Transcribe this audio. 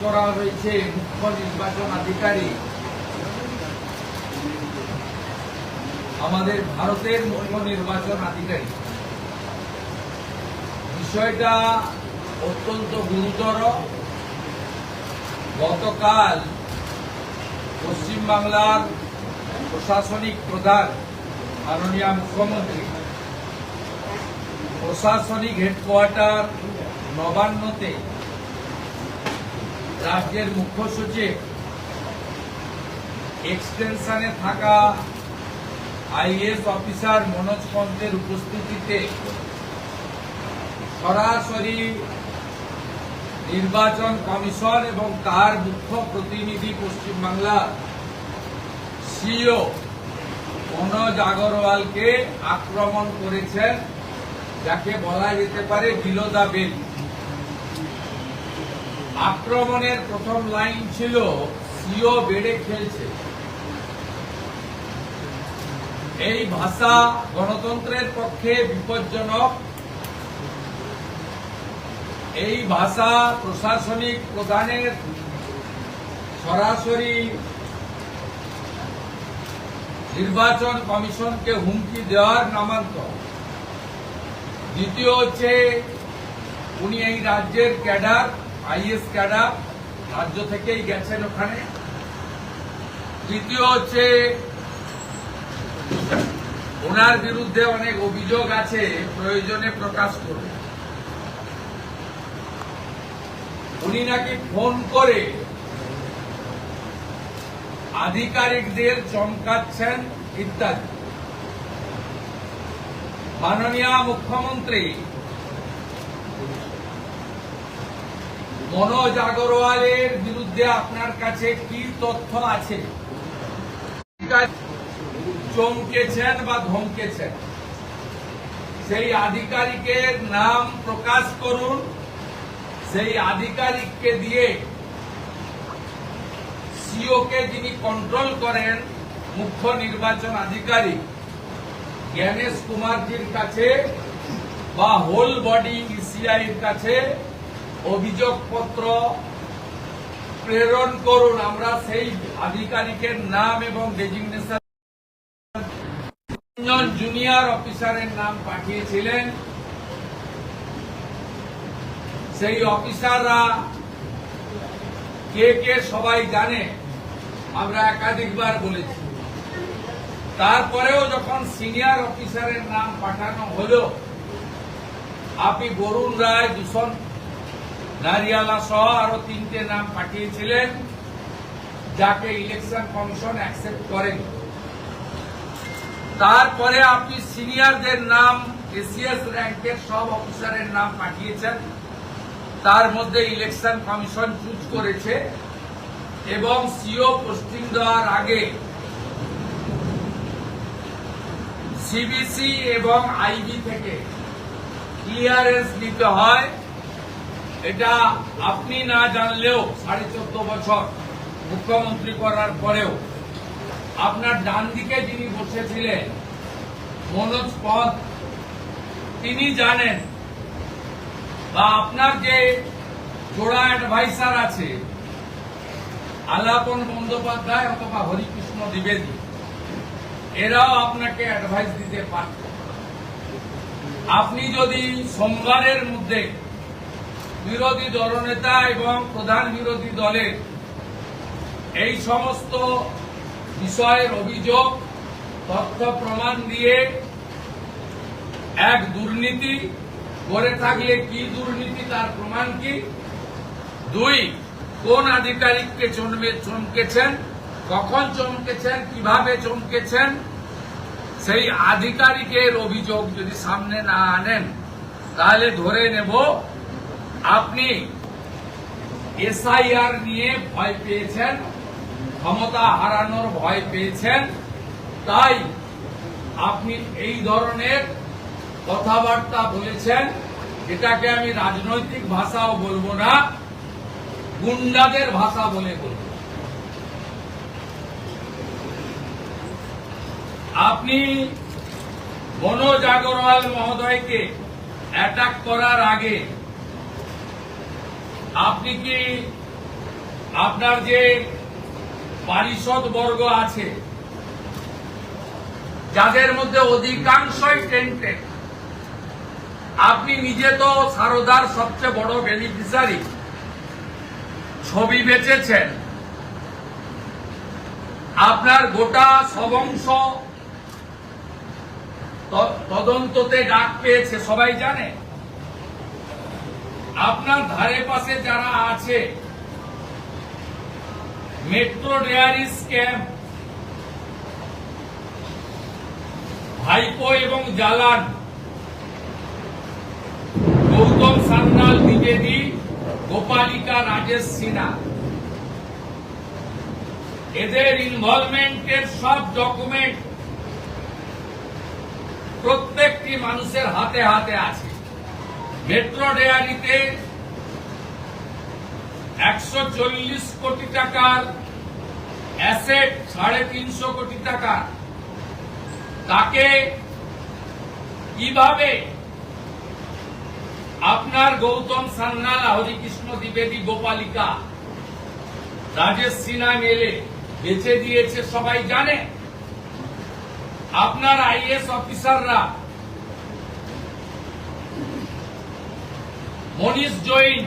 করা হয়েছে মুখ্য নির্বাচন আধিকারী আমাদের ভারতের মুখ্য নির্বাচন আধিকারী বিষয়টা অত্যন্ত গুরুতর। গতকাল পশ্চিমবাংলার প্রশাসনিক প্রধান, মাননীয় মুখ্যমন্ত্রী, প্রশাসনিক হেডকোয়ার্টার নবান্নতে রাজ্যের মুখ্য সচিব। এক্সটেনশনে থাকা আইএস অফিসার মনোজ পন্থের উপস্থিতিতে সরাসরি নির্বাচন কমিশন এবং তার মুখ্য প্রতিনিধি পশ্চিমবাংলার সিও মনোজ আগরওয়ালকে আক্রমণ করেছেন, যাকে বলা যেতে পারে বিলো দা বেল। আক্রমণের প্রথম লাইন ছিল, সিও বেড়ে খেলছে। এই ভাষা গণতন্ত্রের পক্ষে বিপজ্জনক। এই ভাষা প্রশাসনিক প্রধানের সরাসরি নির্বাচন কমিশনকে হুমকি দেওয়ার নামান্তর। দ্বিতীয় হচ্ছে, উনি এই রাজ্যের ক্যাডার। আইএস ক্যাডার রাজ্য থেকেই গেছেন ওখানে। তৃতীয় হচ্ছে, ওনার বিরুদ্ধে অনেক অভিযোগ আছে, প্রয়োজনে প্রকাশ করবে উনি নাকি ফোন করে আধিকারিকদের চমকাচ্ছেন ইত্যাদি। মাননীয় মুখ্যমন্ত্রী মনোজ আগরওয়ালের বিরুদ্ধে আপনার কাছে কি তথ্য আছে? চমকেছেন বা ধমকেছেন? সেই আধিকারিকের নাম প্রকাশ করুন। সেই আধিকারিককে দিয়ে সিওকে যিনি কন্ট্রোল করেন, মুখ্য নির্বাচন আধিকারিক জ্ঞানেশ কুমারজির কাছে বা হোল বডি ইসিআই এর কাছে অভিযোগপত্র প্রেরণ করুন। আমরা সেই আধিকারিকের নাম এবং ডেজিগনেশন জুনিয়র অফিসারের নাম পাঠিয়েছিলেন। সেই অফিসাররা কে কে সবাই জানে, আমরা একাধিকবার বলেছি। তারপরেও যখন সিনিয়র অফিসারের নাম পাঠানো হলো, আপনি বরুণ রায় দূষণ নারিয়ালা সহ আরও তিনটে নাম পাঠিয়েছিলেন, যাকে ইলেকশন কমিশন অ্যাকসেপ্ট করেন। তারপরে আপনি সিনিয়রদের নাম এসিএস র্যাঙ্কের সব অফিসারের নাম পাঠিয়েছেন। তার মধ্যে ইলেকশন কমিশন চুজ করেছে এবং সিও পোস্টিং দেওয়ার আগে সিবিসি এবং আইবি থেকে ক্লিয়ারেন্স নিতে হয়। এটা আপনি না জানলেও সাড়ে চোদ্দ বছর মুখ্যমন্ত্রী করার পরেও আপনার ডান দিকে যিনি বসেছিলেন, মনোজ পদ, তিনি জানেন বা আপনার যে জোড়া অ্যাডভাইসার আছে, আলাপন বন্দ্যোপাধ্যায় অথবা হরিকৃষ্ণ দ্বিবেদী, এরাও আপনাকে অ্যাডভাইস দিতে পারত। আপনি যদি সোমবারের মধ্যে বিরোধী দলনেতা এবং প্রধান বিরোধী দলের এই সমস্ত বিষয়ের অভিযোগ, তথ্য, প্রমাণ দিয়ে এক দুর্নীতি করে থাকলে কি দুর্নীতি, তার প্রমাণ কি? দুই, কোন আধিকারিককে চমকে, চমকেছেন? কখন চমকেছেন? কীভাবে চমকেছেন? সেই আধিকারিকের অভিযোগ যদি সামনে না আনেন, তাহলে ধরে নেব আপনি এসআইআর নিয়ে ভয় পেয়েছেন, ক্ষমতা হারানোর ভয় পেয়েছেন, তাই আপনি এই ধরনের কথাবার্তা বলেছেন এটাকে আমি রাজনৈতিক ভাষাও বলব না, গুন্ডাদের ভাষা বলে বলব। আপনি মনোজ আগরওয়াল মহোদয়কে অ্যাটাক করার আগে আপনি কি আপনার যে পারিষদ বর্গ আছে, যাদের মধ্যে অধিকাংশই টেন্টেড আপনি নিজে তো সারদার সবচেয়ে বড় বেনিফিসারি ছবি বেচেছেন। আপনার গোটা সবংশ তদন্ততে ডাক পেয়েছে, সবাই জানে? আপনার ধারে পাশে যারা আছে মেট্রো ডেয়ারি স্ক্যাম ভাইপো এবং জালান গৌতম সান্যাল, দ্বিবেদী, গোপালিকা, রাজেশ সিনহা, এদের ইনভলভমেন্টের সব ডকুমেন্ট প্রত্যেকটি মানুষের হাতে হাতে আছে। মেট্রো ডেয়ারিতে একশো চল্লিশ কোটি টাকার অ্যাসেট, সাড়ে তিনশো কোটি টাকা। তাকে কীভাবে আপনার গৌতম সান্যাল, হরিকৃষ্ণ দ্বিবেদী, গোপালিকা, রাজেশ সিনহা মেলে বেঁচে দিয়েছে সবাই জানে? আপনার আইএস অফিসাররা মনীষ জৈন।